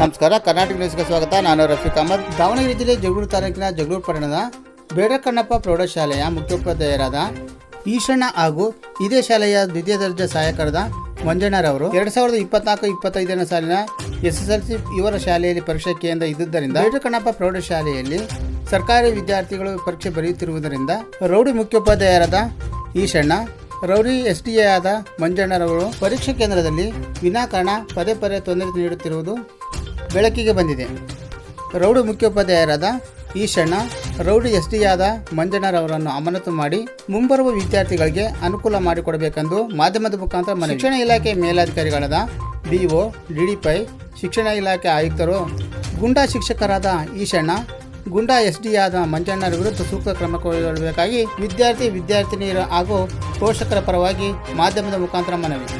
ನಮಸ್ಕಾರ, ಕರ್ನಾಟಕ ನ್ಯೂಸ್ಗೆ ಸ್ವಾಗತ. ನಾನು ರಫೀಕ್ ಅಹಮದ್. ದಾವಣಗೆರೆ ಜಿಲ್ಲೆ ಜಗಳೂರು ತಾಲೂಕಿನ ಜಗಳೂರು ಪಟ್ಟಣದ ಬೇಡಕಣ್ಣಪ್ಪ ಪ್ರೌಢಶಾಲೆಯ ಮುಖ್ಯೋಪಾಧ್ಯಾಯರಾದ ಈಶಣ್ಣ ಹಾಗೂ ಇದೇ ಶಾಲೆಯ ದ್ವಿತೀಯ ದರ್ಜೆ ಸಹಾಯಕರಾದ ಮಂಜಣ್ಣರವರು ಎರಡು ಸಾವಿರದ ಇಪ್ಪತ್ನಾಲ್ಕು, ಇಪ್ಪತ್ತೈದನೇ ಸಾಲಿನ ಎಸ್ ಎಸ್ ಎಲ್ ಸಿ ಇವರ ಶಾಲೆಯಲ್ಲಿ ಪರೀಕ್ಷಾ ಕೇಂದ್ರ ಇದ್ದುದರಿಂದ ಬೇಡಕಣ್ಣಪ್ಪ ಪ್ರೌಢಶಾಲೆಯಲ್ಲಿ ಸರ್ಕಾರಿ ವಿದ್ಯಾರ್ಥಿಗಳು ಪರೀಕ್ಷೆ ಬರೆಯುತ್ತಿರುವುದರಿಂದ rowdy ಮುಖ್ಯೋಪಾಧ್ಯಾಯರಾದ Eshanna, rowdy S D A ಆದ ಮಂಜಣ್ಣರವರು ಪರೀಕ್ಷಾ ಕೇಂದ್ರದಲ್ಲಿ ವಿನಾಕಾರಣ ಪದೇ ಪದೇ ತೊಂದರೆ ನೀಡುತ್ತಿರುವುದು ಬೆಳಕಿಗೆ ಬಂದಿದೆ. ರೌಡಿ ಮುಖ್ಯೋಪಾಧ್ಯಾಯರಾದ ಈಶಣ್ಣ, ರೌಡಿ ಎಸ್ ಡಿಯಾದ ಮಂಜಣ್ಣರವರನ್ನು ಅಮಾನತು ಮಾಡಿ ಮುಂಬರುವ ವಿದ್ಯಾರ್ಥಿಗಳಿಗೆ ಅನುಕೂಲ ಮಾಡಿಕೊಡಬೇಕೆಂದು ಮಾಧ್ಯಮದ ಮುಖಾಂತರ ಶಿಕ್ಷಣ ಇಲಾಖೆ ಮೇಲಾಧಿಕಾರಿಗಳಾದ ಡಿಒ ಡಿಡಿಪೈ ಶಿಕ್ಷಣ ಇಲಾಖೆ ಆಯುಕ್ತರು, ಗುಂಡಾ ಶಿಕ್ಷಕರಾದ ಈಶಣ್ಣ, ಗುಂಡಾ ಎಸ್ ಡಿಯಾದ ಮಂಜಣ್ಣರ ವಿರುದ್ಧ ಸೂಕ್ತ ಕ್ರಮ ಕೈಗೊಳ್ಳಬೇಕಾಗಿ ವಿದ್ಯಾರ್ಥಿ, ವಿದ್ಯಾರ್ಥಿನಿಯರು ಹಾಗೂ ಪೋಷಕರ ಪರವಾಗಿ ಮಾಧ್ಯಮದ ಮುಖಾಂತರ ಮನವಿ.